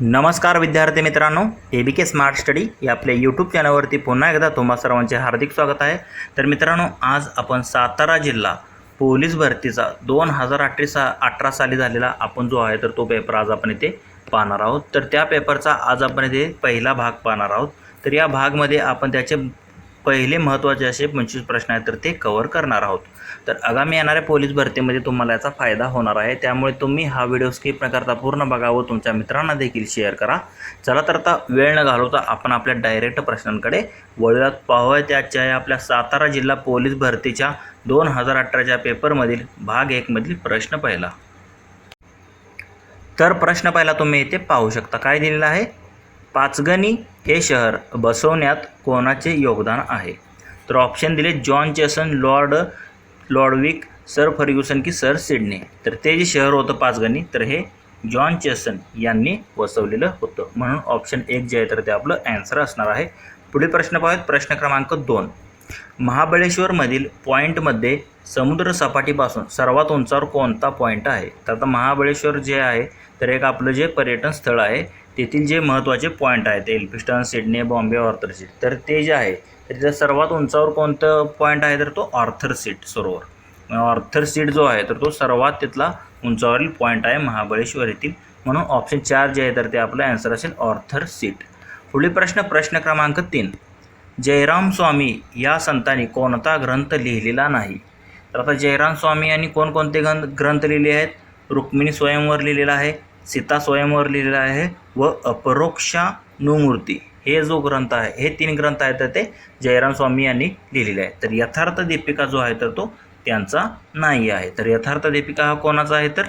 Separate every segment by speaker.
Speaker 1: नमस्कार विद्यार्थी मित्रांनो ए बी के स्मार्ट स्टडी या आपल्या यूट्यूब चॅनलवरती पुन्हा एकदा तुम्हा सर्वांचे हार्दिक स्वागत आहे. तर मित्रांनो आज आपण सातारा जिल्हा पोलीस भरतीचा दोन हजार अठरा सा अठरा साली झालेला आपण जो आहे तर तो पेपर आज आपण इथे पाहणार आहोत. तर त्या पेपरचा आज आपण इथे पहिला भाग पाहणार आहोत. तर या भागमध्ये आपण त्याचे पहिले महत्त्वाचे असे पंचवीस प्रश्न आहेत तर ते कवर करणार आहोत. तर आगामी येणाऱ्या पोलीस भरतीमध्ये तुम्हाला याचा फायदा होणार आहे. त्यामुळे तुम्ही हा व्हिडिओ स्किप न करता पूर्ण बघा व तुमच्या मित्रांना देखील शेअर करा. चला तर आता वेळ न घालवता आपण आपल्या डायरेक्ट प्रश्नांकडे वळूयात. पाहूया त्याच्या आपल्या सातारा जिल्हा पोलीस भरतीच्या दोन हजार अठराच्या पेपरमधील भाग एकमधील प्रश्न पहिला. तर प्रश्न पहिला तुम्ही इथे पाहू शकता. काय दिलेलं आहे? पाचगणी हे शहर बसवण्यात कोणाचे योगदान आहे? तर ऑप्शन दिले जॉन चेसन लॉर्ड लॉर्डविक सर फर्ग्युसन की सर सिडनी. तर ते जे शहर होतं पाचगणी तर हे जॉन चेसन यांनी वसवलेलं होतं. म्हणून ऑप्शन एक जे आहे तर ते आपलं ॲन्सर असणार आहे. पुढील प्रश्न पाहूयात. प्रश्न क्रमांक दोन. महाबळेश्वरमधील पॉईंटमध्ये समुद्र सपाटीपासून सर्वात उंचावर कोणता पॉईंट आहे? तर आता महाबळेश्वर जे आहे तर एक आपलं जे पर्यटन स्थळ आहे तेथील जे महत्त्वाचे पॉईंट आहेत एल्फिस्टन सिडनी बॉम्बे ऑर्थर तर ते जे आहे तर तिथं सर्वात उंचावर कोणतं पॉईंट आहे तर तो ऑर्थर सीट सरोवर. ऑर्थर सीट जो आहे तर तो सर्वात तिथला उंचावरील पॉईंट आहे महाबळेश्वर येथील. म्हणून ऑप्शन चार जे आहे तर ते आपलं ॲन्सर असेल ऑर्थर सीट पुढील प्रश्न प्रश्न क्रमांक तीन. जयराम स्वामी या संतांनी कोणता ग्रंथ लिहिलेला नाही? तर आता जयराम स्वामी यांनी कोणकोणते ग्रंथ ग्रंथ लिहिले आहेत? रुक्मिणी स्वयंवर लिहिलेला आहे सीता स्वयंवर लिहिलेला आहे व अपरोक्षानुमूर्ती हे जो ग्रंथ आहे हे तीन ग्रंथ आहेत तर ते जयराम स्वामी यांनी लिहिलेले आहे तर यथार्थ दीपिका जो आहे तर तो त्यांचा नाही आहे. तर यथार्थ दीपिका हा कोणाचा आहे तर?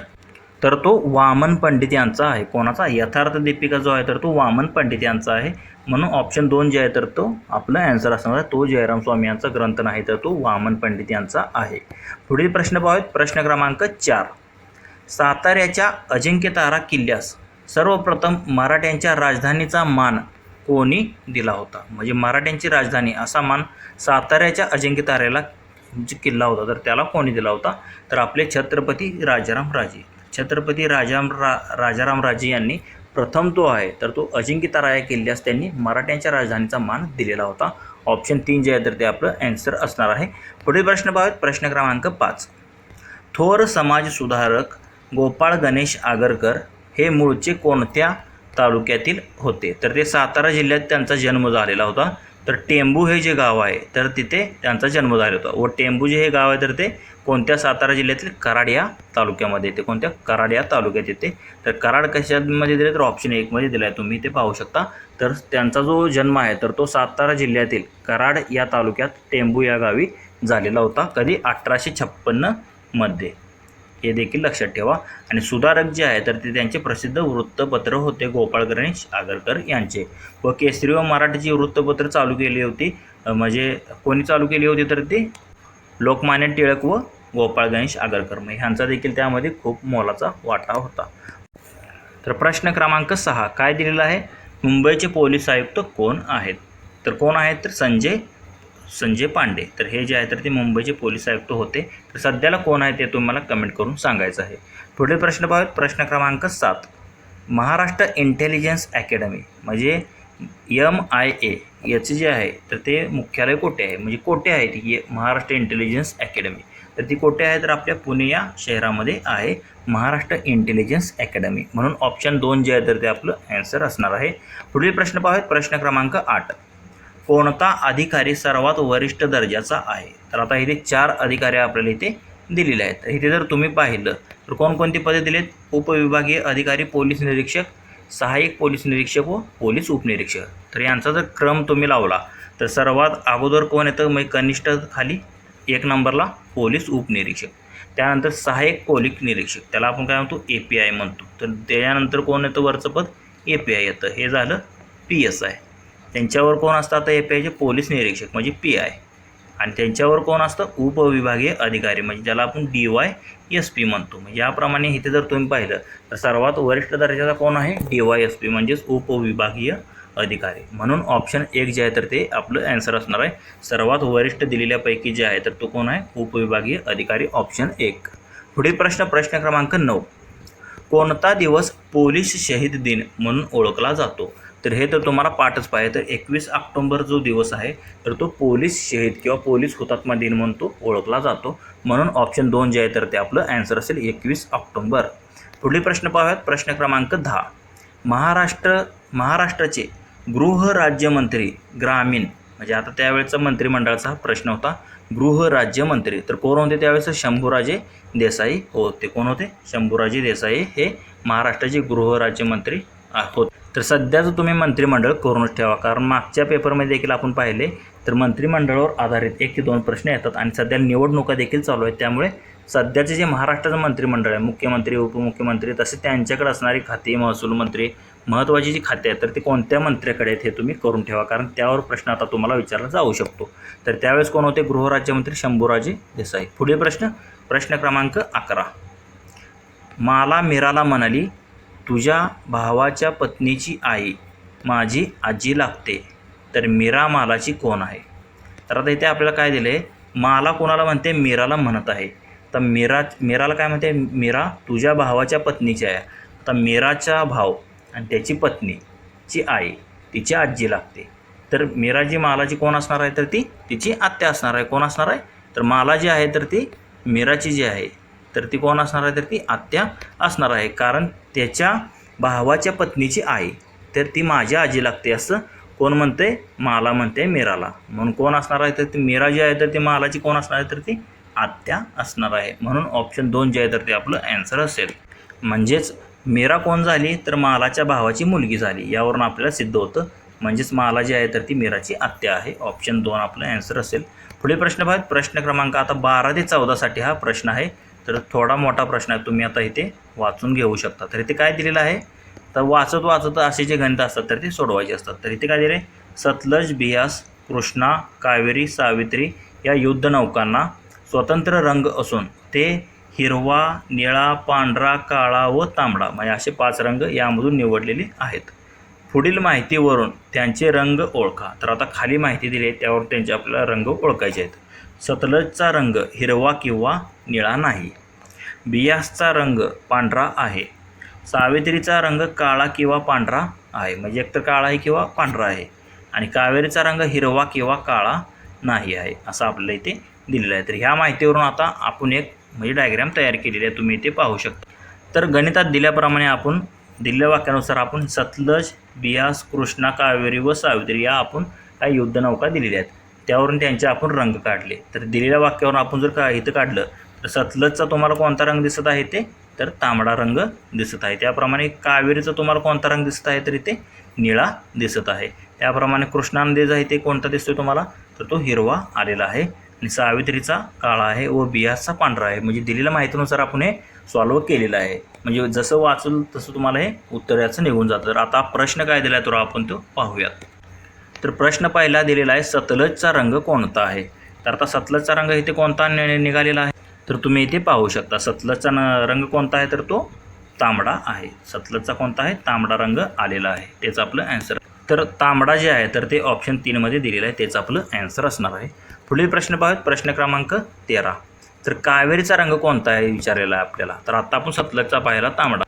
Speaker 1: तर तो वामन पंडित यांचा आहे. कोणाचा? यथार्थ दीपिका जो आहे तर तो वामन पंडित यांचा आहे. म्हणून ऑप्शन दोन जे आहे तर तो आपला ॲन्सर असणार आहे. तो जयराम स्वामी यांचा ग्रंथ नाही तर तो वामन पंडित यांचा आहे. पुढील प्रश्न पाहूयात. प्रश्न क्रमांक चार. साताऱ्याच्या अजिंक्यतारा किल्ल्यास सर्वप्रथम मराठ्यांच्या राजधानीचा मान कोणी दिला होता. म्हणजे मराठ्यांची राजधानी असा मान साताऱ्याच्या अजिंक्यताऱ्याला जो किल्ला होता तर त्याला कोणी दिला होता? तर आपले छत्रपती राजाराम राजे. छत्रपती राजाराम रा राजाराम राजे यांनी प्रथम तो आहे तर तो अजिंक्यतारा या किल्ल्यास त्यांनी मराठ्यांच्या राजधानीचा मान दिलेला होता. ऑप्शन तीन जे आहे तर ते आपलं ॲन्सर असणार आहे. पुढील प्रश्न पाहूयात. प्रश्न क्रमांक पाच. थोर समाजसुधारक गोपाळ गणेश आगरकर हे मूळचे कोणत्या तालुक्यातील होते. तर ते सातारा जिल्ह्यात त्यांचा जन्म झालेला होता. तर टेंबू हे जे गाव आहे तर तिथे त्यांचा जन्म झाला होता. व टेंबू जे हे गाव आहे तर ते कोणत्या सातारा जिल्ह्यातील कराड या तालुक्यामध्ये येते? कोणत्या कराड या तालुक्यात येते? तर कराड कशामध्ये दिले तर ऑप्शन एकमध्ये दिला आहे तुम्ही ते पाहू शकता. तर त्यांचा जो जन्म आहे तर तो सातारा जिल्ह्यातील कराड या तालुक्यात टेंबू या गावी झालेला होता. कधी? अठराशे छप्पन्नमध्ये हे देखील लक्षात ठेवा. आणि सुधारक जे आहे तर ते त्यांचे प्रसिद्ध वृत्तपत्र होते गोपाळ गणेश आगरकर यांचे. व केसरी व मराठीची वृत्तपत्र चालू केली होती. म्हणजे कोणी चालू केली होती तर ती? लोकमान्य टिळक व गोपाळ गणेश आगरकर. मग ह्यांचा देखील त्यामध्ये खूप मोलाचा वाटा होता. तर प्रश्न क्रमांक सहा काय दिलेला आहे? मुंबईचे पोलीस आयुक्त कोण आहेत? तर कोण आहेत? तर संजय संजय पांडे. तर हे जे आहे तर ते मुंबईचे पोलीस आयुक्त होते. तर सध्याला कोण आहे ते तुम्हाला कमेंट करून सांगायचं आहे. पुढील प्रश्न पाहूयात. प्रश्न क्रमांक सात. महाराष्ट्र इंटेलिजन्स अकॅडमी म्हणजे एम आय ए याचे जे आहे तर ते मुख्यालय कोठे आहे? म्हणजे कोठे आहे ती? महाराष्ट्र इंटेलिजन्स अकॅडमी तर ती कोठे आहे? तर आपल्या पुणे या शहरामध्ये आहे. महाराष्ट्र इंटेलिजन्स अकॅडमी म्हणून ऑप्शन दोन जे आहे तर ते आपलं ॲन्सर असणार आहे. पुढील प्रश्न पाहूयात. प्रश्न क्रमांक आठ. कोणता अधिकारी सर्वात वरिष्ठ दर्जाचा आहे? तर आता इथे चार अधिकारी आपल्याला इथे दिलेले आहेत. तर इथे जर तुम्ही पाहिलं तर कोणकोणती पदे दिलेत? उपविभागीय अधिकारी पोलीस निरीक्षक सहाय्यक पोलीस निरीक्षक व पोलीस उपनिरीक्षक. तर यांचा जर क्रम तुम्ही लावला तर सर्वात अगोदर कोण येतं? मग कनिष्ठ खाली एक नंबरला पोलीस उपनिरीक्षक. त्यानंतर सहाय्यक पोलीस निरीक्षक. त्याला आपण काय म्हणतो? ए पी आय म्हणतो. तर त्याच्यानंतर कोण येतं? वरचं पद ए पी आय येतं. हे झालं पी एस आय त्यांच्यावर कोण असतं? आता ए पी आयचे पोलीस निरीक्षक म्हणजे पी आय. आणि त्यांच्यावर कोण असतं? उपविभागीय अधिकारी म्हणजे ज्याला आपण डी वाय एस पी म्हणतो. म्हणजे याप्रमाणे इथे जर तुम्ही पाहिलं तर सर्वात वरिष्ठ दर्जाचा कोण आहे? डी वाय एस पी म्हणजेच उपविभागीय अधिकारी. म्हणून ऑप्शन एक जे आहे तर ते आपलं ॲन्सर असणार आहे. सर्वात वरिष्ठ दिलेल्यापैकी जे आहे तर तो कोण आहे? उपविभागीय अधिकारी ऑप्शन एक. पुढील प्रश्न प्रश्न क्रमांक नऊ. कोणता दिवस पोलीस शहीद दिन म्हणून ओळखला जातो? तर हे तर तुम्हाला पाठच पाहिजे. तर एकवीस ऑक्टोंबर जो दिवस आहे तर तो पोलीस शहीद किंवा पोलीस हुतात्मा दिन म्हणून तो ओळखला जातो. म्हणून ऑप्शन दोन जे आहे तर ते आपलं ॲन्सर असेल एकवीस ऑक्टोंबर. पुढले प्रश्न पाहूयात. प्रश्न क्रमांक दहा. महाराष्ट्र महाराष्ट्राचे गृहराज्यमंत्री ग्रामीण म्हणजे आता त्यावेळेचा मंत्रिमंडळाचा हा प्रश्न होता. गृहराज्यमंत्री तर कोण होते त्यावेळेस? शंभूराजे देसाई होते. कोण होते? शंभूराजे देसाई हे महाराष्ट्राचे गृहराज्यमंत्री होते तर सध्याचं तुम्ही मंत्रिमंडळ करूनच ठेवा कारण मागच्या पेपरमध्ये देखील आपण पाहिले तर मंत्रिमंडळावर आधारित एक ते दोन प्रश्न येतात आणि सध्या निवडणुका देखील चालू आहेत. त्यामुळे सध्याचे जे महाराष्ट्राचं मंत्रिमंडळ आहे मुख्यमंत्री उपमुख्यमंत्री तसे त्यांच्याकडे असणारी खाती महसूल मंत्री महत्त्वाची जी खाते आहेत तर ते कोणत्या मंत्र्याकडे आहेत हे तुम्ही करून ठेवा कारण त्यावर प्रश्न आता तुम्हाला विचारला जाऊ शकतो. तर त्यावेळेस कोण होते? गृहराज्यमंत्री शंभूराजे देसाई. पुढील प्रश्न प्रश्न क्रमांक अकरा. माला मीराला म्हणाली तुझ्या भावाच्या पत्नीची आई माझी आजी लागते तर मीरा मालाची कोण आहे? तर आता इथे आपल्याला काय दिलं आहे माला कोणाला म्हणते? मीराला म्हणत आहे. तर मीरा मीराला काय म्हणते? मीरा तुझ्या भावाच्या पत्नीची आहे. आता मीराचा भाव आणि त्याची पत्नीची आई तिची आजी लागते. तर मीराजी मालाची कोण असणार आहे? तर ती तिची आत्या असणार आहे. कोण असणार आहे? तर माला जी आहे तर ती मीराची जी आहे. तर ती कोण असणार आहे? तर ती आत्या असणार आहे. कारण त्याच्या भावाच्या पत्नीची आई. तर ती माझ्या आजी लागते असं कोण म्हणते माला म्हणते मीराला. म्हणून कोण असणार आहे? तर ती मीरा जी आहे तर ती मालाची कोण असणार आहे? तर ती आत्या असणार आहे. म्हणून ऑप्शन दोन जे आहे तर ते आपलं ॲन्सर असेल. म्हणजेच मीरा कोण झाली? तर मालाच्या भावाची मुलगी झाली. यावरून आपल्याला सिद्ध होतं. म्हणजेच माला जी आहे तर ती मीराची आत्या आहे. ऑप्शन दोन आपलं ॲन्सर असेल. पुढील प्रश्न पाहत प्रश्न क्रमांक आता बारा ते चौदासाठी हा प्रश्न आहे. तर थोडा मोठा प्रश्न आहे तुम्ही आता इथे वाचून घेऊ शकता. तर इथे काय दिलेलं आहे? तर वाचत वाचत असे जे गणित असतात तर ते सोडवायचे असतात. तर इथे काय दिले सतलज बियास कृष्णा कावेरी सावित्री या युद्ध नौकांना स्वतंत्र रंग असून ते हिरवा निळा पांढरा काळा व तांबडा म्हणजे असे पाच रंग यामधून निवडलेले आहेत. पुढील माहितीवरून त्यांचे रंग ओळखा. तर आता खाली माहिती दिली आहे त्यावर त्यांचे आपल्याला रंग ओळखायचे आहेत. सतलजचा रंग हिरवा किंवा निळा नाही. बियासचा रंग पांढरा आहे. सावित्रीचा रंग काळा किंवा पांढरा आहे. म्हणजे एकतर काळा आहे किंवा पांढरा आहे. आणि कावेरीचा रंग हिरवा किंवा काळा नाही आहे असं आपल्याला इथे दिलेलं आहे. तर ह्या माहितीवरून आता आपण एक म्हणजे डायग्राम तयार केलेली आहे. तुम्ही इथे पाहू शकता. तर गणितात दिल्याप्रमाणे आपण दिलेल्या वाक्यानुसार आपण सतलज बियास कृष्णा कावेरी व सावित्री या आपण काही युद्धनौका दिलेल्या आहेत. त्यावरून त्यांचे आपण रंग काढले. तर दिलेल्या वाक्यावरून आपण जर का इथं काढलं सतलजचा तुम्हाला कोणता रंग दिसत आहे ते? तर तांबडा रंग दिसत आहे. त्याप्रमाणे कावेरीचा तुम्हाला कोणता रंग दिसत आहे तर इथे निळा दिसत आहे. त्याप्रमाणे कृष्णा नदी जो आहे ते कोणता दिसतोय तुम्हाला? तर तो हिरवा आलेला आहे. आणि सावित्रीचा काळा आहे व बियासचा पांढरा आहे. म्हणजे दिलेल्या माहितीनुसार आपण हे सॉल्व केलेलं आहे. म्हणजे जसं वाचल तसं तुम्हाला हे उत्तर याचं निघून जातं. तर आता प्रश्न काय दिला आहे तर आपण तो पाहूयात. तर प्रश्न पहिला दिलेला आहे सतलजचा रंग कोणता आहे? तर आता सतलजचा रंग इथे कोणता निघालेला आहे? तर तुम्ही इथे पाहू शकता सतलजचा न रंग कोणता आहे तर तो तांबडा आहे. सतलजचा कोणता आहे? तांबडा रंग आलेला आहे. त्याचं आपलं ॲन्सर तर तांबडा जे आहे तर ते ऑप्शन तीनमध्ये दिलेलं आहे. त्याचं आपलं ॲन्सर असणार आहे. पुढील प्रश्न पाहूयात. प्रश्न क्रमांक तेरा. तर कावेरीचा रंग कोणता आहे? विचारलेला आहे आपल्याला. तर आत्ता आपण सतलजचा पाहिला तांबडा.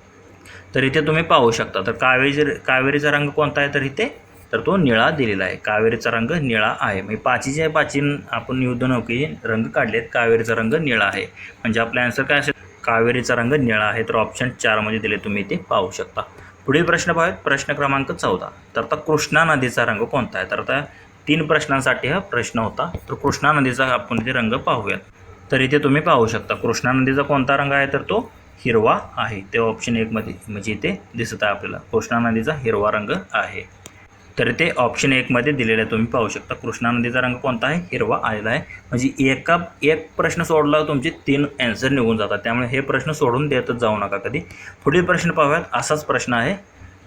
Speaker 1: तर इथे तुम्ही पाहू शकता. तर कावेरी कावेरीचा रंग कोणता आहे? तर इथे तर तो निळा दिलेला आहे. कावेरीचा रंग निळा आहे. म्हणजे पाचीचे पाचीन आपण युद्ध नौके रंग काढले आहेत कावेरीचा रंग निळा आहे. म्हणजे आपला आन्सर काय असेल? कावेरीचा रंग निळा आहे. तर ऑप्शन चारमध्ये दिले तुम्ही ते पाहू शकता. पुढील प्रश्न पाहूयात. प्रश्न क्रमांक चौदा. तर आता कृष्णा नदीचा रंग कोणता आहे? तर आता तीन प्रश्नांसाठी हा प्रश्न होता. तर कृष्णा नदीचा आपण इथे रंग पाहूयात. तर इथे तुम्ही पाहू शकता. कृष्णा नदीचा कोणता रंग आहे? तर तो हिरवा आहे. ते ऑप्शन एकमध्ये म्हणजे इथे दिसत आहे आपल्याला. कृष्णा नदीचा हिरवा रंग आहे. तर ते ऑप्शन एकमध्ये दिलेलं आहे. तुम्ही पाहू शकता कृष्णा नदीचा रंग कोणता आहे? हिरवा आलेला आहे. म्हणजे एका एक प्रश्न सोडला तुमचे तीन ॲन्सर निघून जातात. त्यामुळे हे प्रश्न सोडून देतच जाऊ नका कधी. पुढील प्रश्न पाहूयात. असाच प्रश्न आहे.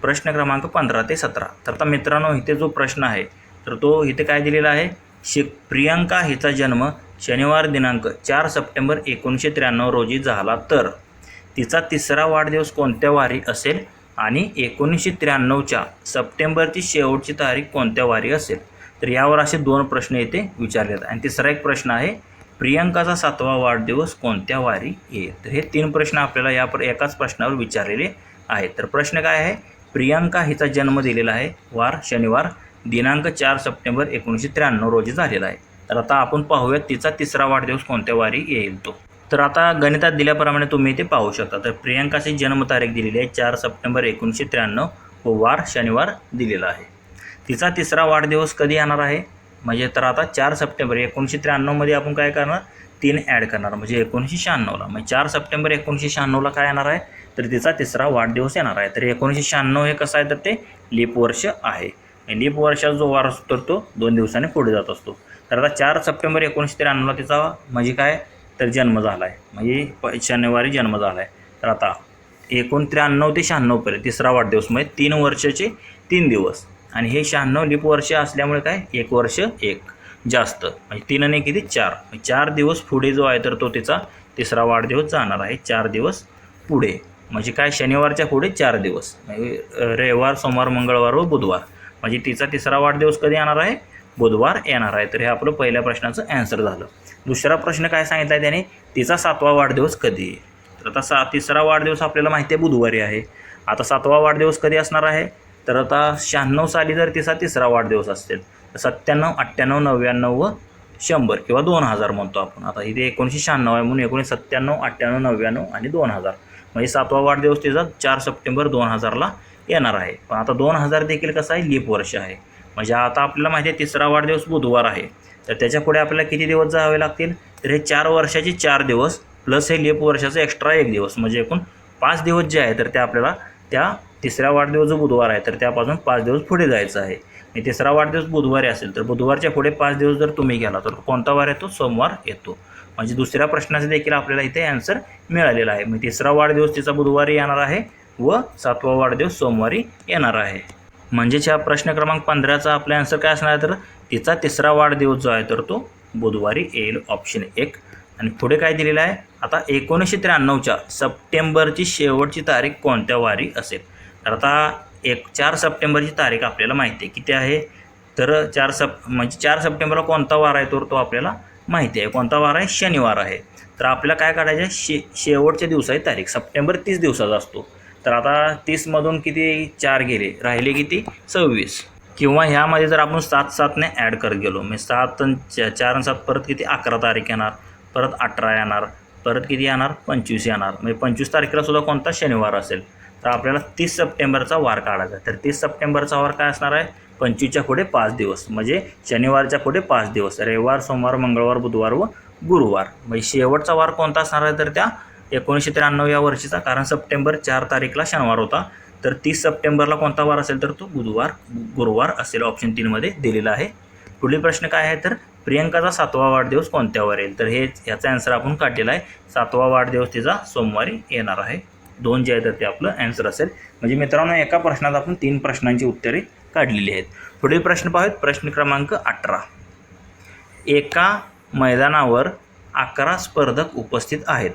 Speaker 1: प्रश्न क्रमांक पंधरा ते सतरा. तर आता मित्रांनो इथे जो प्रश्न आहे तर तो इथे काय दिलेला आहे? शि प्रियंका हिचा जन्म शनिवार दिनांक चार सप्टेंबर एकोणीसशे त्र्याण्णव रोजी झाला. तर तिचा तिसरा वाढदिवस कोणत्या वारी असेल? आणि एकोणीसशे त्र्याण्णवच्या सप्टेंबरची शेवटची तारीख कोणत्या वारी असेल? तर यावर असे दोन प्रश्न येथे विचारले आहेत आणि तिसरा एक प्रश्न आहे प्रियंकाचा सातवा वाढदिवस कोणत्या वारी येईल तर हे तीन प्रश्न आपल्याला या प्र एकाच प्रश्नावर विचारलेले आहेत. तर प्रश्न काय आहे? प्रियंका हिचा जन्म दिलेला आहे वार शनिवार दिनांक चार सप्टेंबर एकोणीसशे त्र्याण्णव रोजी झालेला आहे. तर आता आपण पाहूयात तिचा तिसरा वाढदिवस कोणत्या वारी येईल तो. तर आता गणितात दिल्याप्रमाणे तुम्ही ते पाहू शकता. तर प्रियांकाची जन्मतारीख दिलेली आहे चार सप्टेंबर एकोणीसशे त्र्याण्णव. व वार शनिवार दिलेला आहे. तिचा तिसरा वाढदिवस कधी येणार आहे? म्हणजे तर आता चार सप्टेंबर एकोणीसशे त्र्याण्णवमध्ये आपण काय करणार? तीन ॲड करणार. म्हणजे एकोणीसशे शहाण्णवला म्हणजे चार सप्टेंबर एकोणीसशे शहाण्णवला काय येणार आहे? तर तिचा तिसरा वाढदिवस येणार आहे. तर एकोणीसशे शहाण्णव हे कसं आहे? तर ते लीप वर्ष आहे. लीप वर्षाचा जो वार असतो तर तो दोन दिवसांनी पुढे जात असतो. तर आता चार सप्टेंबर एकोणीसशे त्र्याण्णवला तिचा म्हणजे काय? तर जन्म झाला आहे म्हणजे प शनिवारी जन्म झाला आहे तर आता एकूण त्र्याण्णव ते शहाण्णवपर्यंत तिसरा वाढदिवस म्हणजे तीन वर्षाचे तीन दिवस. आणि हे शहाण्णव लिप वर्ष असल्यामुळे काय? एक वर्ष एक. जास्त. म्हणजे तीन आणि किती? चार. म्हणजे चार दिवस पुढे जो आहे तर तो तिचा तिसरा वाढदिवस जाणार आहे. चार दिवस पुढे. म्हणजे काय? शनिवारच्या पुढे चार दिवस. म्हणजे रविवार सोमवार मंगळवार व बुधवार. म्हणजे तिचा तिसरा वाढदिवस कधी येणार आहे? बुधवार येणार आहे. तर हे आपलं पहिल्या प्रश्नाचं ॲन्सर झालं. दुसरा प्रश्न काय सांगितला आहे त्याने? तिचा सातवा वाढदिवस कधी तर आता सा तिसरा वाढदिवस आपल्याला माहिती आहे बुधवारी आहे. आता सातवा वाढदिवस कधी असणार आहे? तर आता शहाण्णव साली जर तिचा तिसरा वाढदिवस असेल तर सत्त्याण्णव अठ्ठ्याण्णव नव्याण्णव व शंभर किंवा दोन हजार म्हणतो आपण. आता इथे एकोणीसशे शहाण्णव आहे म्हणून एकोणीस सत्त्याण्णव अठ्ठ्याण्णव नव्याण्णव आणि दोन हजार. म्हणजे सातवा वाढदिवस तिचा चार सप्टेंबर दोन हजारला येणार आहे. पण आता दोन हजार देखील कसं आहे? लीप वर्ष आहे. म्हणजे आता आपल्याला माहिती आहे तिसरा वाढदिवस बुधवार आहे. तर त्याच्या पुढे आपल्याला किती दिवस जावे लागतील? तर हे चार वर्षाचे चार दिवस प्लस हे लेप वर्षाचं एक्स्ट्रा एक दिवस. म्हणजे एकूण पाच दिवस जे आहे तर ते आपल्याला त्या तिसऱ्या वाढदिवस जो बुधवार आहे तर त्यापासून पाच दिवस पुढे जायचं आहे. आणि तिसरा वाढदिवस बुधवारी असेल तर बुधवारच्या पुढे पाच दिवस जर तुम्ही गेला तर कोणता वार येतो? सोमवार येतो. म्हणजे दुसऱ्या प्रश्नाचे देखील आपल्याला इथे ॲन्सर मिळालेला आहे. मग तिसरा वाढदिवस तिचा बुधवारी येणार आहे व सातवा वाढदिवस सोमवारी येणार आहे. म्हणजेच ह्या प्रश्न क्रमांक पंधराचा आपला आन्सर काय असणार तर तिचा तिसरा वाढदिवस जो आहे तर तो बुधवारी येईल ऑप्शन एक. आणि पुढे काय दिलेलं आहे? आता एकोणीसशे त्र्याण्णवच्या सप्टेंबरची शेवटची तारीख कोणत्या वारी असेल? तर आता एक चार सप्टेंबरची तारीख आपल्याला माहिती आहे. किती आहे? तर चार सप म्हणजे चार सप्टेंबरला कोणता वार आहे तर तो आपल्याला माहिती आहे. कोणता वार आहे? शनिवार आहे. तर आपल्याला काय काढायचं आहे? शे शेवटच्या दिवसाची तारीख. सप्टेंबर तीस दिवसाचा असतो. तर आता तीसमधून किती चार गेले? राहिले किती? सव्वीस. किंवा ह्यामध्ये जर आपण सात सातने ॲड करत गेलो म्हणजे सात अन् चार आणि सात परत किती? अकरा तारीख येणार परत अठरा येणार परत किती येणार? पंचवीस येणार. म्हणजे पंचवीस तारखेला सुद्धा कोणता शनिवार असेल? तर आपल्याला तीस सप्टेंबरचा वार काढायचा आहे. तर तीस सप्टेंबरचा वार काय असणार आहे? पंचवीसच्या पुढे पाच दिवस म्हणजे शनिवारच्या पुढे पाच दिवस रविवार सोमवार मंगळवार बुधवार व गुरुवार. म्हणजे शेवटचा वार कोणता असणार आहे? तर त्या एकोणीसशे त्र्याण्णव या वर्षीचा कारण सप्टेंबर चार तारीखला शनिवार होता. तर तीस सप्टेंबरला कोणता वार असेल तर तो बुधवार गुरुवार असेल ऑप्शन तीनमध्ये दिलेला आहे. पुढील प्रश्न काय आहे? तर प्रियंकाचा सातवा वाढदिवस कोणत्यावर येईल? तर हे याचा आन्सर आपण काढलेला आहे. सातवा वाढदिवस तिचा सोमवारी येणार आहे. दोन जे आहे तर ते आपलं ॲन्सर असेल. म्हणजे मित्रांनो एका प्रश्नात आपण तीन प्रश्नांची उत्तरे काढलेली आहेत. पुढील प्रश्न पाहूयात. प्रश्न क्रमांक अठरा. एका मैदानावर अकरा स्पर्धक उपस्थित आहेत.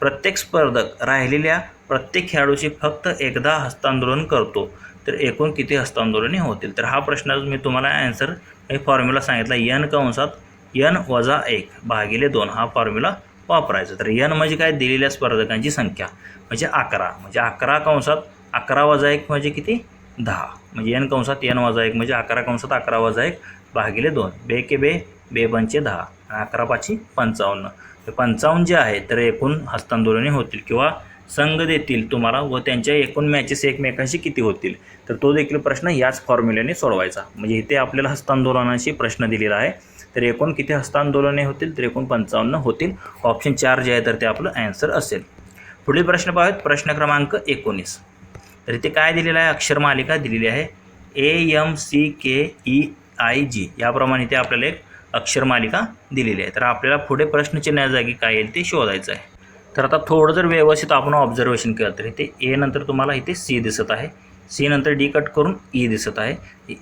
Speaker 1: प्रत्येक स्पर्धक राहिलेल्या प्रत्येक खेळाडूशी फक्त एकदा हस्तांदोलन करतो. तर एकूण किती हस्तांदोलने होतील? तर हा प्रश्न मी तुम्हाला ॲन्सर हे फॉर्म्युला सांगितला. यन कंसात यन वजा एक भागिले दोन हा फॉर्म्युला वापरायचा. तर यन म्हणजे काय? दिलेल्या स्पर्धकांची संख्या. म्हणजे अकरा. म्हणजे अकरा कंसात अकरा वजा एक म्हणजे किती? दहा. म्हणजे यन कंसात यन वजा एक म्हणजे अकरा कंसात अकरा वजा एक भागिले दोन. बे के बे बे पंचे दहा. आणि अकरा पाचशे पंचावन्न. पंचावन्न जे आहे तर एकूण हस्तांदोलने होतील किंवा संघ देतील तुम्हाला व त्यांच्या एकूण मॅचेस एकमेकांशी किती होतील? तर तो देखील प्रश्न याच फॉर्म्युल्याने सोडवायचा. म्हणजे इथे आपल्याला हस्तांदोलनाशी प्रश्न दिलेला आहे. तर एकूण किती हस्तांदोलने होतील? तर एकूण पंचावन्न होतील. ऑप्शन चार जे आहे तर ते आपलं ॲन्सर असेल. पुढील प्रश्न पाहूयात. प्रश्न क्रमांक एकोणीस. तर इथे काय दिलेलं आहे? अक्षर मालिका दिलेली आहे. A M C K E I G याप्रमाणे इथे आपल्याला एक अक्षर मालिका दिलेली आहे. तर आपल्याला पुढे प्रश्नचिन्हाजागी काय येईल ते शोधायचं आहे. तर आता थोडं जर व्यवस्थित आपण ऑब्झर्वेशन केलं तर इथे ए नंतर तुम्हाला इथे सी दिसत आहे. सी नंतर डी कट करून ई दिसत आहे.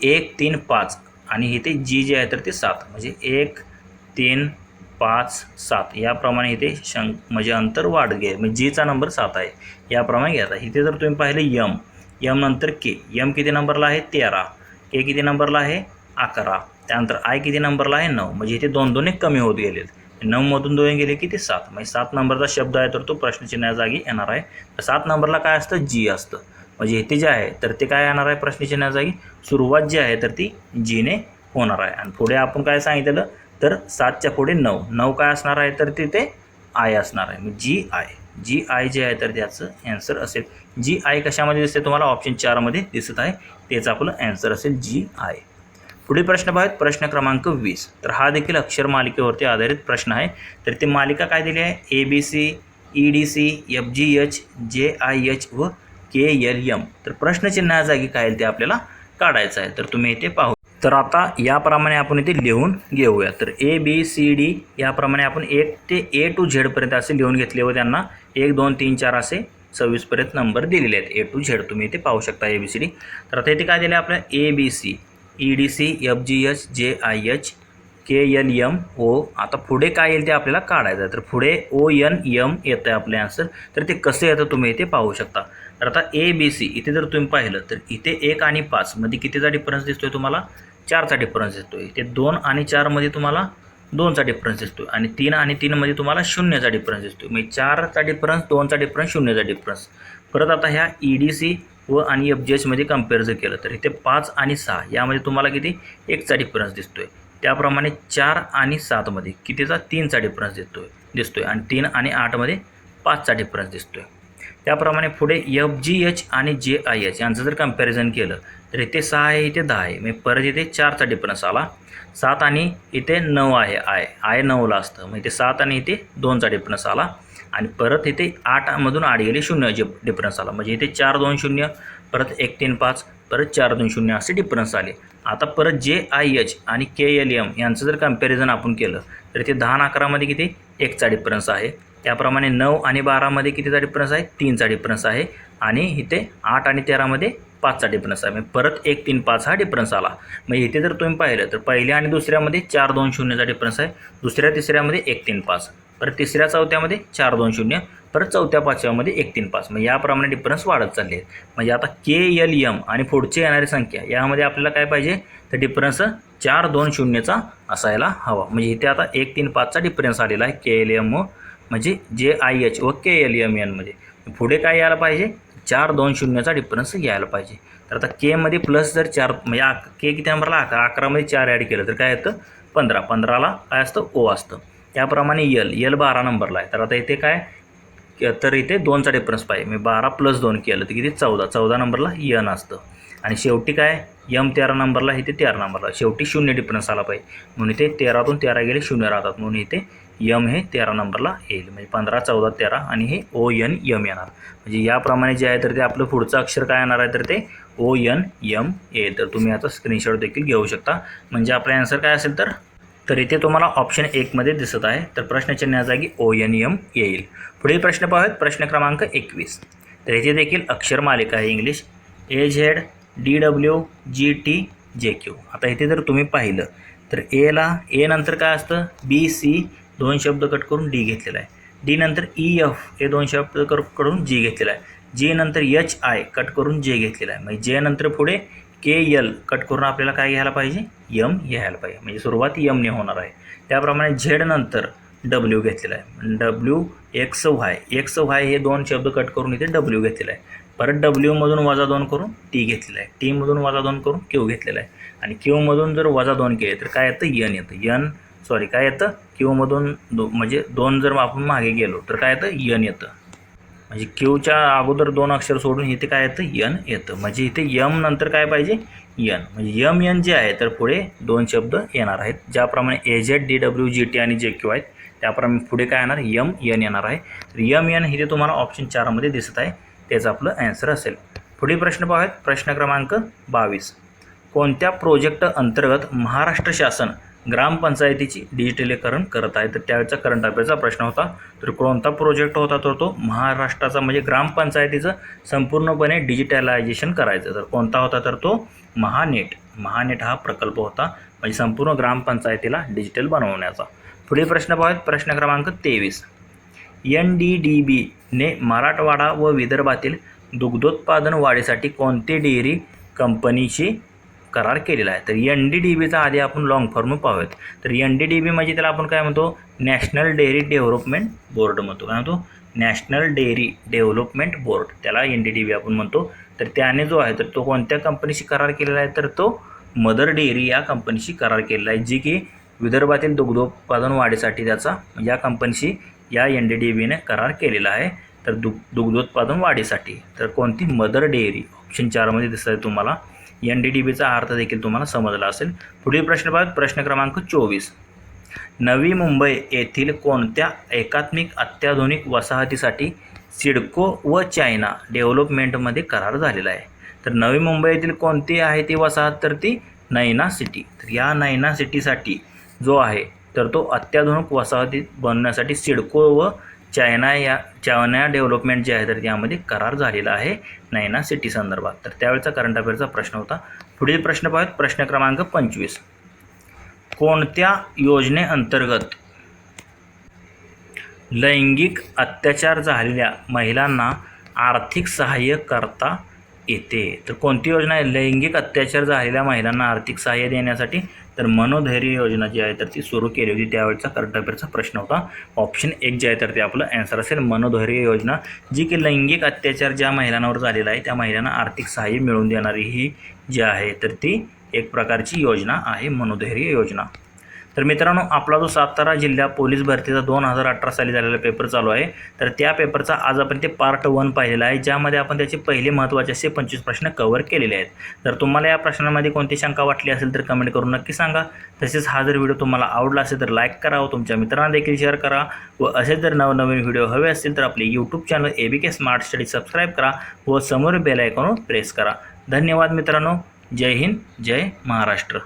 Speaker 1: एक तीन पाच आणि इथे जी जे आहे तर ते सात. म्हणजे एक तीन पाच सात. याप्रमाणे इथे शं म्हणजे अंतर वाढ घे. म्हणजे जीचा नंबर सात आहे. याप्रमाणे घ्यायचा इथे जर तुम्ही पाहिले यम यम नंतर के यम किती नंबरला आहे? तेरा. के किती नंबरला आहे? अकरा. त्यानंतर आय किती नंबरला आहे? नऊ. म्हणजे इथे दोन दोन एक कमी होत गेलेत. नऊमधून दोन गेले की ते सात. म्हणजे सात नंबरचा शब्द आहे तर तो प्रश्नचिन्हा जागी येणार आहे. तर सात नंबरला काय असतं? जी असतं. म्हणजे इथे जे आहे तर ते काय येणार आहे? प्रश्नचिन्हा जागी. सुरुवात जी आहे तर ती जीने होणार आहे. आणि पुढे आपण काय सांगितलं? तर सातच्या पुढे नऊ. नऊ काय असणार आहे? तर तिथे आय असणार आहे. मग जी आय. जी आय जे आहे तर त्याचं ॲन्सर असेल. जी आय कशामध्ये दिसते? तुम्हाला ऑप्शन चारमध्ये दिसत आहे. तेच आपलं ॲन्सर असेल जी आय. पुढील प्रश्न पाहत प्रश्न क्रमांक वीस. तर हा देखील अक्षर मालिकेवरती आधारित प्रश्न आहे. तर ती मालिका काय दिली आहे? A B C E D C F G H J I H व के एल एम तर प्रश्नचिन्हा जागी काय ते आपल्याला काढायचं आहे. तर तुम्ही इथे पाहू. तर आता याप्रमाणे आपण इथे लिहून घेऊया. तर ए बी सी डी याप्रमाणे आपण एक ते ए टू झेडपर्यंत असे लिहून घेतले व त्यांना एक दोन तीन चार असे सव्वीसपर्यंत नंबर दिलेले आहेत. ए टू झेड तुम्ही इथे पाहू शकता ए बी सी डी तर आता इथे काय दिलं आहे आपल्या A B C E D C F G H J I H K L M O आता पुढे काय येईल ते आपल्याला काढायचं आहे. तर पुढे ओ एन एम येतं आहे आपले आन्सर तर ते कसं येतं तुम्ही इथे पाहू शकता. तर आता ए बी सी इथे जर तुम्ही पाहिलं तर इथे एक आणि पाच मध्ये कितीचा डिफरन्स दिसतोय तुम्हाला? चारचा डिफरन्स दिसतोय. इथे दोन आणि चारमध्ये तुम्हाला दोनचा डिफरन्स दिसतोय. आणि तीन आणि तीनमध्ये तुम्हाला शून्यचा डिफरन्स दिसतोय. म्हणजे चारचा डिफरन्स दोनचा डिफरन्स शून्यचा डिफरन्स परत आता ह्या ई डी सी व आणि एफ जी एचमध्ये कंपेअर जर केलं तर इथे पाच आणि सहा यामध्ये तुम्हाला किती? एकचा डिफरन्स दिसतो आहे त्याप्रमाणे चार आणि सातमध्ये कितीचा? तीनचा डिफरन्स दिसतो आहे दिसतो आहे आणि तीन आणि आठमध्ये पाचचा डिफरन्स दिसतो आहे त्याप्रमाणे पुढे एफ जी एच आणि जे आय एच यांचं जर कंपॅरिझन केलं तर इथे सहा आहे इथे दहा आहे. मग परत इथे चारचा डिफरन्स आला. सात आणि इथे नऊ आहे आय. आय नऊला असतं. मग इथे सात आणि इथे दोनचा डिफरन्स आला. आणि परत इथे आठमधून आठ गेले शून्य जे डिफरन्स आला. म्हणजे इथे चार दोन शून्य परत एक तीन पाच परत चार दोन शून्य असे डिफरन्स आले. आता परत जे आय एच आणि के एल एम यांचं जर कंपॅरिझन आपण केलं तर इथे दहा आणि अकरामध्ये किती? एकचा डिफरन्स आहे. त्याप्रमाणे नऊ आणि बारामध्ये कितीचा डिफरन्स आहे? तीनचा डिफरन्स आहे. आणि इथे आठ आणि तेरामध्ये पाचचा डिफरन्स आहे. म्हणजे परत एक तीन पाच हा डिफरन्स आला. मग इथे जर तुम्ही पाहिलं तर पहिल्या आणि दुसऱ्यामध्ये चार दोन शून्यचा डिफरन्स आहे. दुसऱ्या तिसऱ्यामध्ये एक तीन पाच. परत तिसऱ्या चौथ्यामध्ये चार दोन शून्य परत चौथ्या पाचव्यामध्ये एक तीन पाच. मग याप्रमाणे डिफरन्स वाढत चालले आहेत म्हणजे आता के एल एम आणि पुढची येणारी संख्या यामध्ये आपल्याला काय पाहिजे? तर डिफरन्स चार दोन शून्यचा असायला हवा. म्हणजे इथे आता एक तीन पाचचा डिफरन्स आलेला आहे. के एल एम म्हणजे जे आय एच व के एल एम एनमध्ये पुढे काय यायला पाहिजे? चार दोन शून्यचा डिफरन्स यायला पाहिजे. तर आता केमध्ये प्लस जर चार म्हणजे अक- के किती नंबरला अकरा अकरामध्ये चार ॲड केलं तर काय येतं? पंधरा. पंधराला काय असतं? ओ असतं. त्याप्रमाणे यल यल बारा नंबरला आहे. तर आता इथे काय? तर इथे दोनचा डिफरन्स पाहिजे. मी बारा प्लस दोन केलं तर किती? चौदा. चौदा नंबरला यन असतं. आणि शेवटी काय? यम तेरा नंबरला इथे तेरा नंबरला. शेवटी शून्य डिफरन्स आला पाहिजे. म्हणून इथे तेरातून तेरा गेले शून्य राहतात. म्हणून इथे यम हे तेरा नंबरला येईल. म्हणजे पंधरा चौदा तेरा आणि हे ओ यन यम येणार. म्हणजे याप्रमाणे जे आहे तर ते आपलं पुढचं अक्षर काय येणार आहे? तर ते ओ यन यम येईल. तर तुम्ही याचा स्क्रीनशॉट देखील घेऊ शकता. म्हणजे आपला आन्सर काय असेल तर? तर इथे तुम्हाला ऑप्शन एकमध्ये दिसत आहे. तर प्रश्नचिन्हा जागी ओ एन एम येईल. पुढील प्रश्न पाहूयात. प्रश्न क्रमांक एकवीस. तर इथे देखील अक्षर मालिका आहे English. A Z D W G T J Q आता इथे जर तुम्ही पाहिलं तर एला ए नंतर काय असतं? बी सी दोन शब्द कट करून डी घेतलेला आहे. डी नंतर e, ई एफ हे दोन शब्द कर करून जी घेतलेला आहे. जे नंतर एच आय कट करून जे घेतलेला आहे. म्हणजे जे नंतर पुढे के यल कट करून आपल्याला काय घ्यायला पाहिजे? यम घ्यायला पाहिजे. म्हणजे सुरुवात यमने होणार आहे. त्याप्रमाणे झेड नंतर डब्ल्यू घेतलेला आहे. W X Y X Y हे दोन शब्द कट करून इथे डब्ल्यू घेतलेला आहे. परत डब्ल्यूमधून वजा दोन करून टी घेतलेला आहे. टीमधून वजा दोन करून क्यू घेतलेला आहे. आणि क्यूमधून जर वजा दोन केले तर काय येतं? यन येतं. यन सॉरी काय येतं? क्यूमधून दो म्हणजे दोन जर आपण मागे गेलो तर काय येतं? यन येतं. म्हणजे क्यूच्या अगोदर दोन अक्षर सोडून इथे काय येतं? यन येतं. म्हणजे इथे यम नंतर काय पाहिजे? यन म्हणजे यम यन जे आहे तर पुढे दोन शब्द येणार आहेत. ज्याप्रमाणे A Z D W G T आणि जे क्यू आहेत त्याप्रमाणे पुढे काय येणार? यम यन येणार आहे. तर यम यन हे तुम्हाला ऑप्शन चारमध्ये दिसत आहे त्याचं आपलं ॲन्सर असेल. पुढील प्रश्न पाहूयात. प्रश्न क्रमांक बावीस. कोणत्या प्रोजेक्ट अंतर्गत महाराष्ट्र शासन ग्रामपंचायतीची डिजिटलीकरण करत आहे. तर त्यावेळेचा करंट अफेअरचा प्रश्न होता. तर कोणता प्रोजेक्ट होता तर तो महाराष्ट्राचा म्हणजे ग्रामपंचायतीचं संपूर्णपणे डिजिटलायझेशन करायचं. तर कोणता होता? तर तो महानेट. महानेट हा प्रकल्प होता. म्हणजे संपूर्ण ग्रामपंचायतीला डिजिटल बनवण्याचा. पुढील प्रश्न पाहूयात. प्रश्न क्रमांक तेवीस. एन डी डी बीने मराठवाडा व विदर्भातील दुग्धोत्पादन वाढीसाठी कोणती डेअरी कंपनीची करार केलेला आहे. तर एन डी डी बीचा आधी आपण लॉंग फॉर्म पाहूयात. तर एन डी डी बी म्हणजे त्याला आपण काय म्हणतो? नॅशनल डेअरी डेव्हलपमेंट बोर्ड म्हणतो. काय म्हणतो? नॅशनल डेअरी डेव्हलपमेंट बोर्ड त्याला एन डी डी बी आपण म्हणतो. तर त्याने जो आहे तर तो कोणत्या कंपनीशी करार केलेला आहे? तर तो मदर डेअरी या कंपनीशी करार केलेला आहे. जी की विदर्भातील दुग्धोत्पादन वाढीसाठी त्याचा या कंपनीशी या एन डी डी बीने करार केलेला आहे. तर दुग दुग्धोत्पादन वाढीसाठी. तर कोणती? मदर डेअरी ऑप्शन चारमध्ये दिसत आहे तुम्हाला. एन डी डी बीचा अर्थ देखील तुम्हाला समजला असेल. पुढील प्रश्न पाहत प्रश्न क्रमांक चोवीस. नवी मुंबई येथील कोणत्या एकात्मिक अत्याधुनिक वसाहतीसाठी सिडको व चायना डेव्हलपमेंटमध्ये करार झालेला आहे? तर नवी मुंबई येथील कोणती आहे ती वसाहत? तर ती नैना सिटी. तर या नैना सिटीसाठी जो आहे तर तो अत्याधुनिक वसाहती बनवण्यासाठी सिडको व चायना या चायना डेव्हलपमेंट जे आहे तर त्यामध्ये करार झालेला आहे नैना सिटी संदर्भात. तर त्यावेळेचा करंट अफेअरचा प्रश्न होता. पुढील प्रश्न पाहूयात. प्रश्न क्रमांक पंचवीस. कोणत्या योजनेअंतर्गत लैंगिक अत्याचार झालेल्या महिलांना आर्थिक सहाय्य करता येते? तर कोणती योजना आहे? लैंगिक अत्याचार झालेल्या महिलांना आर्थिक सहाय्य देण्यासाठी तर मनोधैर्य योजना जी आहे तर ती सुरू केली होती. त्यावेळेचा करंट अफेअरचा प्रश्न होता. ऑप्शन एक जे आहे तर ते आपलं ॲन्सर असेल. मनोधैर्य योजना जी की लैंगिक अत्याचार ज्या महिलांवर झालेला आहे त्या महिलांना आर्थिक सहाय्य मिळवून देणारी ही जी आहे तर ती एक प्रकारची योजना आहे मनोधैर्य योजना. तर मित्रांनो आपला जो सातारा जिल्हा पोलीस भरतीचा दोन हजार अठरा साली झालेला पेपर चालू आहे. तर त्या पेपरचा आज आपण ते पार्ट वन पाहिलेला आहे ज्यामध्ये आपण त्याचे पहिले महत्त्वाचे असे पंचवीस प्रश्न कव्हर केलेले आहेत. जर तुम्हाला या प्रश्नामध्ये कोणती शंका वाटली असेल तर कमेंट करून नक्की सांगा. तसेच हा जर व्हिडिओ तुम्हाला आवडला असेल तर लाईक करा व तुमच्या मित्रांना देखील शेअर करा व असे जर नवनवीन व्हिडिओ हवे असतील तर आपले YouTube channel A B K smart study subscribe करा व समोर बेल आयकॉनवर प्रेस करा. धन्यवाद मित्रांनो. जय हिंद जय महाराष्ट्र.